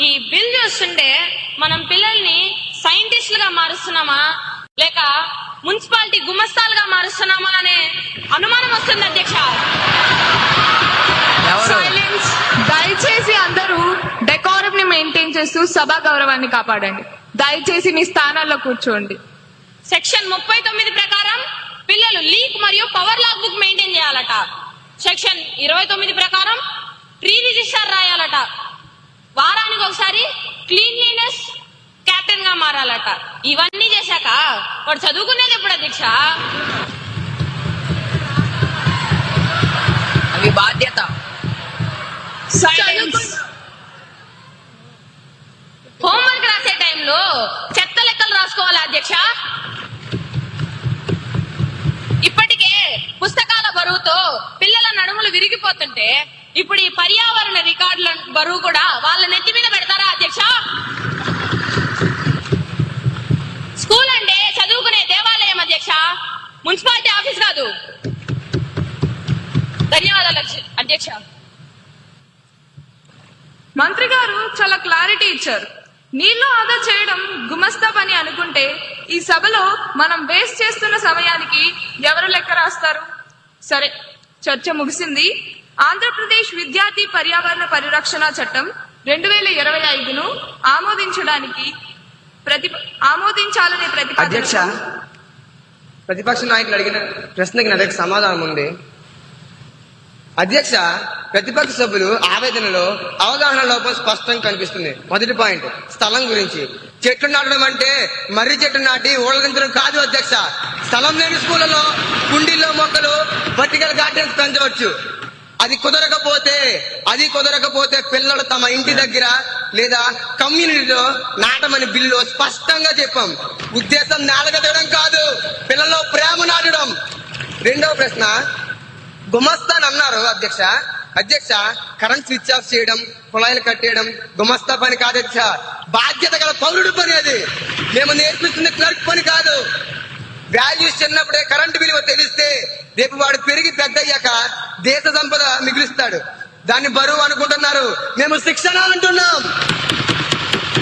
ఈ బిల్ చూస్తుంటే మనం పిల్లల్ని సైంటిస్టులుగా మారుస్తున్నామా? లేక మున్సిపాలిటీ గుమస్తాలుగా మారుస్తున్నామా అనే అనుమానం వస్తుంది అధ్యక్ష. సైలెన్స్ దయచేసి అందరూ డెకోరం ని మెయింటైన్ చేస్తూ సభా గౌరవాన్ని కాపాడండి. దయచేసి మీ స్థానాల్లో కూర్చోండి. సెక్షన్ ముప్పై తొమ్మిది ప్రకారం పిల్లలు లీక్ మరియు పవర్ లాగ్ బుక్ మెయింటైన్ చేయాలట. సెక్షన్ ఇరవై తొమ్మిది ప్రకారం ప్రీ రిజిస్టర్ రాయాలట. వారానికి ఒకసారి క్లీన్లీనెస్ కెప్టెన్గా మారాలట. ఇవన్నీ చేశాక వాడు చదువుకునేది ఎప్పుడు అధ్యక్ష అవి బాధ్యత. హోంవర్క్ రాసే టైంలో చెత్త లెక్కలు రాసుకోవాలా అధ్యక్ష ఇప్పటికే పుస్తకాల బరువుతో నడుములు విరిగిపోతుంటే ఇప్పుడు ఈ పర్యావరణ రికార్డుల బరువు కూడా వాళ్ళ నెత్తి మీద పెడతారా అధ్యక్ష? స్కూల్ అంటే చదువుకునే దేవాలయం అధ్యక్ష. మున్సిపాలిటీ ఆఫీస్ కాదు. ధన్యవాదాలు అధ్యక్ష మంత్రి గారు చాలా క్లారిటీ ఇచ్చారు. నీళ్ళు ఆదా చేయడం గుమస్తా పని అనుకుంటే ఈ సభలో మనం వేస్ట్ చేస్తున్న సమయానికి ఎవరు లెక్క రాస్తారు? సరే చర్చ ముగిసింది. ఆంధ్రప్రదేశ్ విద్యార్థి పర్యావరణ పరిరక్షణ చట్టం రెండు వేల ఇరవై ఐదును ఆమోదించడానికి ప్రతి ఆమోదించాలనే అధ్యక్ష ప్రతిపక్ష నాయకులు అడిగిన ప్రశ్నకి నా దగ్గర సమాధానం ఉంది. అధ్యక్ష ప్రతిపక్ష సభ్యులు ఆవేదనలో అవగాహన లోపం స్పష్టంగా కనిపిస్తుంది. మొదటి పాయింట్ స్థలం గురించి. చెట్లు నాటడం అంటే మర్రి చెట్లు నాటి ఊళ్ళగించడం కాదు అధ్యక్ష. స్థలం లేని స్కూళ్ళలో కుండీల్లో మొక్కలు వర్టికల్ గార్డెన్స్ పెంచవచ్చు. అది కుదరకపోతే అది కుదరకపోతే పిల్లలు తమ ఇంటి దగ్గర లేదా కమ్యూనిటీలో నాటమని బిల్లు స్పష్టంగా చెప్పాం. ఉద్దేశం నేలగదడం కాదు పిల్లల్లో ప్రేమ నాటడం. రెండవ ప్రశ్న గుమస్తాన్ అన్నారు అధ్యక్ష. అధ్యక్ష కరెంట్ స్విచ్ ఆఫ్ చేయడం కుళాయిలు కట్టేయడం గుమస్తా పని కాదు అధ్యక్ష. బాధ్యత గల పౌరుడు పని అది. మేము నేర్పిస్తున్న క్లర్క్ పని కాదు. వాల్యూస్ చిన్నప్పుడే కరెంటు విలువ తెలిస్తే రేపు వాడు పెరిగి పెద్ద అయ్యాక దేశ సంపద మిగులుస్తాడు. దాన్ని బరువు అనుకుంటున్నారు. మేము శిక్షణ అంటున్నాం.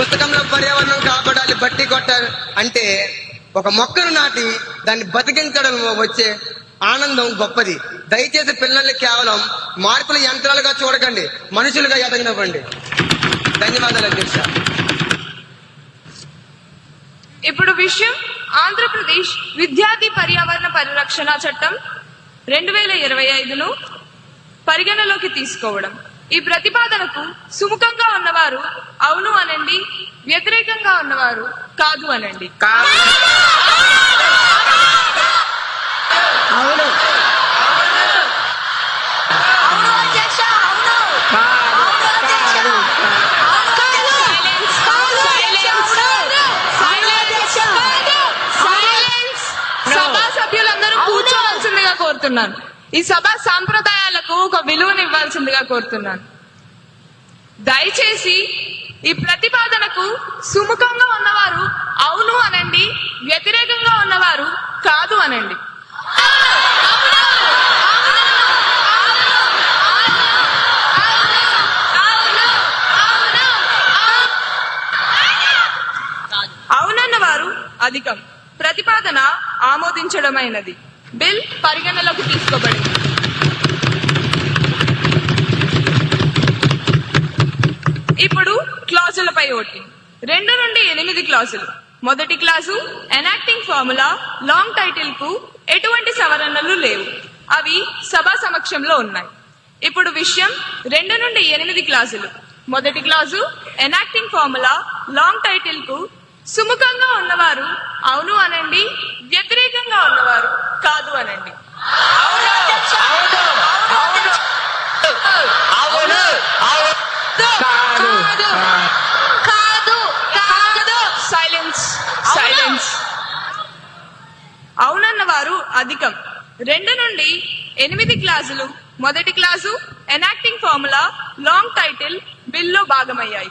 పుస్తకంలో పర్యావరణం కాపాడాలి బట్టి కొట్టాలి అంటే ఒక మొక్కను నాటి దాన్ని బతికించడం వచ్చే ఆనందం గొప్పది. దయచేసి పిల్లల్ని కేవలం మార్పుల యంత్రాలుగా చూడకండి. మనుషులుగా ఎదగనివ్వండి. ధన్యవాదాలు అధ్యక్ష ఇప్పుడు విషయం ఆంధ్రప్రదేశ్ విద్యార్థి పర్యావరణ పరిరక్షణ చట్టం రెండు వేల ఇరవై ఐదును పరిగణలోకి తీసుకోవడం. ఈ ప్రతిపాదనకు సుముఖంగా ఉన్నవారు అవును అనండి వ్యతిరేకంగా ఉన్నవారు కాదు అనండి అవును అవును అధ్యక్ష అవును కాదు కాదు సభా సభ్యులందరూ కూర్చోవలసిందిగా కోరుతున్నాను. ఈ సభా సాంప్రదాయాలకు ఒక విలువను ఇవ్వాల్సిందిగా కోరుతున్నాను. దయచేసి ఈ ప్రతిపాదనకు సుముఖంగా ఉన్నవారు అవును అనండి వ్యతిరేకంగా ఉన్నవారు కాదు అనండి. ఆమోదించడమైనది బిల్ పరిగణలోకి తీసుకోబడింది. ఇప్పుడు క్లాజులపై ఓటింగ్. రెండు నుండి ఎనిమిది క్లాజులు మొదటి క్లాసు ఎనాక్టింగ్ ఫార్ములా లాంగ్ టైటిల్కు ఎటువంటి సవరణలు లేవు. అవి సభా సమక్షంలో ఉన్నాయి. ఇప్పుడు విషయం రెండు నుండి ఎనిమిది క్లాసులు. మొదటి క్లాసు ఎనాక్టింగ్ ఫార్ములా లాంగ్ టైటిల్కు సుముఖంగా ఉన్నవారు అవును అనండి వ్యతిరేకంగా ఉన్నవారు కాదు అనండి. Silence silence. అవునన్న వారు అధికం. రెండు నుండి ఎనిమిది క్లాసులు. మొదటి class enacting formula long title బిల్లో భాగమయ్యాయి.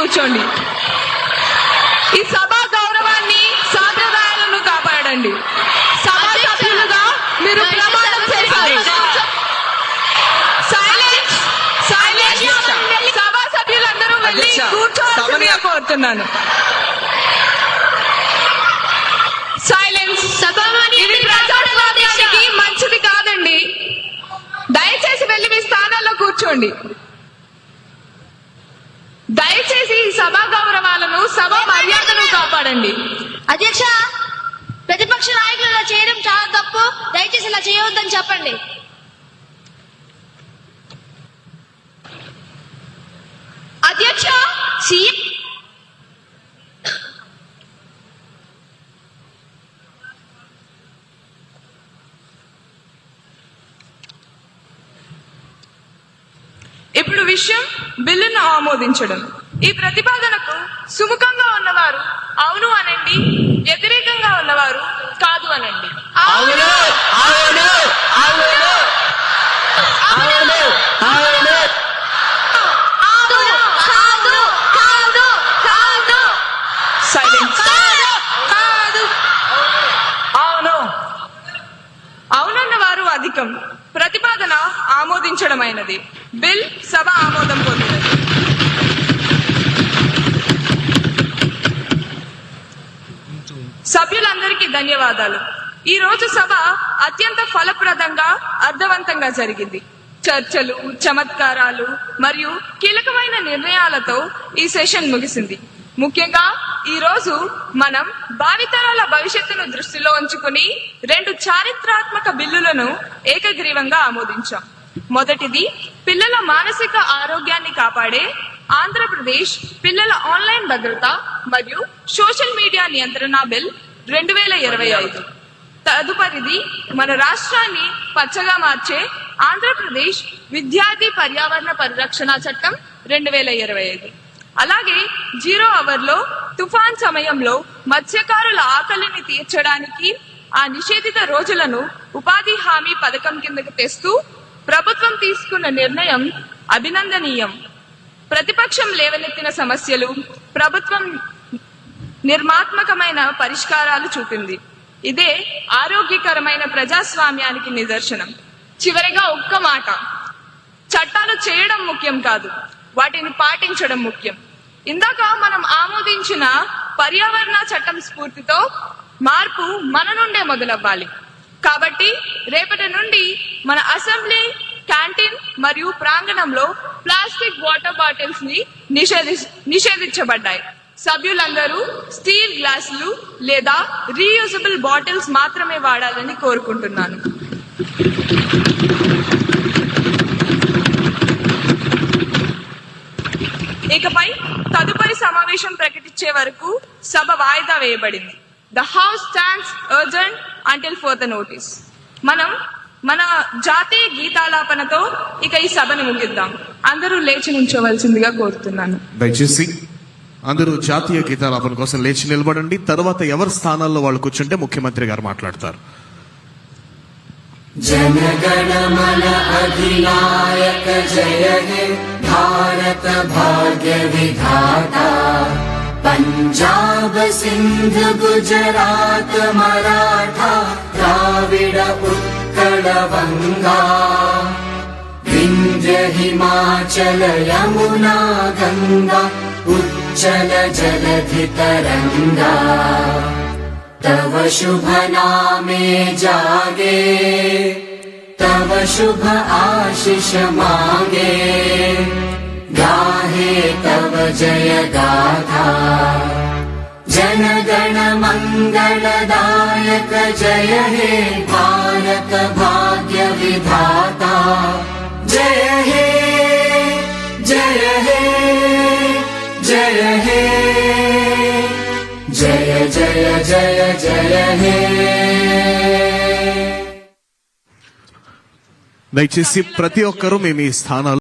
కూర్చోండి. ఈ సభా గౌరవాన్ని సాంప్రదాయాలను కాపాడండి. సభా సభ్యులుగా మీరు ప్రమాణం చేశారు. సైలెన్స్ సైలెన్స్ సభా సభ్యులందరూ వెళ్ళి అధ్యక్ష, కూర్చోవాల్సిందిగా సభని- కోరుతున్నాను. సైలెన్స్ ఇది ప్రజాస్వామ్యానికి మంచిది కాదండి. దయచేసి వెళ్ళి మీ స్థానాల్లో కూర్చోండి. దయచేసి సభా గౌరవాలను సభా మర్యాదను కాపాడండి. అధ్యక్ష ప్రతిపక్ష నాయకులు ఇలా చేయడం చాలా తప్పు. దయచేసి ఇలా చేయవద్దని చెప్పండి. అధ్యక్ష సీఎం ఇప్పుడు విషయం బిల్లును ఆమోదించడం. ఈ ప్రతిపాదనకు సుముఖంగా ఉన్నవారు అవును అనండి వ్యతిరేకంగా ఉన్నవారు కాదు అనండి. అవును అవును అవును అవును కాదు కాదు కాదు సైలెన్స్ కాదు అవును అవునన్న వారు అధికం ప్రతిపాదన ఆమోదించడమైనది బిల్ సభ ఆమోదం పొందినది సభ్యులందరికీ ధన్యవాదాలు. ఈ రోజు సభ అత్యంత ఫలప్రదంగా అర్థవంతంగా జరిగింది. చర్చలు చమత్కారాలు మరియు కీలకమైన నిర్ణయాలతో ఈ సెషన్ ముగిసింది. ముఖ్యంగా ఈ రోజు మనం భావితరాల భవిష్యత్తును దృష్టిలో ఉంచుకుని రెండు చారిత్రాత్మక బిల్లులను ఏకగ్రీవంగా ఆమోదించాం. మొదటిది పిల్లల మానసిక ఆరోగ్యాన్ని కాపాడే ఆంధ్రప్రదేశ్ పిల్లల ఆన్లైన్ భద్రత మరియు సోషల్ మీడియా నియంత్రణ బిల్ రెండు వేల ఇరవై ఐదు. తదుపరిది మన రాష్ట్రాన్ని పచ్చగా మార్చే ఆంధ్రప్రదేశ్ విద్యార్థి పర్యావరణ పరిరక్షణ చట్టం రెండు వేల ఇరవై ఐదు. అలాగే జీరో అవర్లో తుఫాన్ సమయంలో మత్స్యకారుల ఆకలిని తీర్చడానికి ఆ నిషేధిత రోజులను ఉపాధి హామీ పథకం కిందకు తెస్తూ ప్రభుత్వం తీసుకున్న నిర్ణయం అభినందనీయం. ప్రతిపక్షం లేవనెత్తిన సమస్యలు ప్రభుత్వం నిర్మాత్మకమైన పరిష్కారాలు చూపింది. ఇదే ఆరోగ్యకరమైన ప్రజాస్వామ్యానికి నిదర్శనం. చివరిగా ఒక్క మాట. చట్టాలు చేయడం ముఖ్యం కాదు వాటిని పాటించడం ముఖ్యం. ఇందాక మనం ఆమోదించిన పర్యావరణ చట్టం స్ఫూర్తితో మార్పు మన నుండే మొదలవ్వాలి. కాబట్టి రేపటి నుండి మన అసెంబ్లీ క్యాంటీన్ మరియు ప్రాంగణంలో ప్లాస్టిక్ వాటర్ బాటిల్స్ని నిషేధి నిషేధించబడ్డాయి. సభ్యులందరూ స్టీల్ గ్లాసులు లేదా రీయూజబుల్ బాటిల్స్ మాత్రమే వాడాలని కోరుకుంటున్నాను. ఇకపై తదుపరి సమావేశం ప్రకటించే వరకు సభ వాయిదా వేయబడింది. The house stands adjourned until further notice మనం మన జాతీయ గీతాలాపనతో ఇక ఈ సభను ముగిద్దాం అందరూ లేచి నుంచోవలసిందిగా కోరుతున్నాను దయచేసి అందరూ జాతీయ గీతాలాపన కోసం లేచి నిలబడండి తర్వాత ఎవరి స్థానాల్లో వాళ్ళు కూర్చుంటే ముఖ్యమంత్రి గారు మాట్లాడతారు जनगणमन अधिनायक जय हे भारत भाग्य विधाता पञ्जाब सिन्ध गुजरात मराठा द्राविड उत्कल वङ्गा विन्ध्य हिमाचल यमुना गङ्गा उच्चल जलधि तरङ्गा तव शुभ नामे जागे तव शुभ आशिष मागे। गाहे तव जय गाथा जनगण मङ्गलदायक जय हे भारत भाग्य विधाता जय हे जय हे जय हे जय जय जय जय हे దయచేసి ప్రతి ఒక్కరూ మేము ఈ స్థానాలు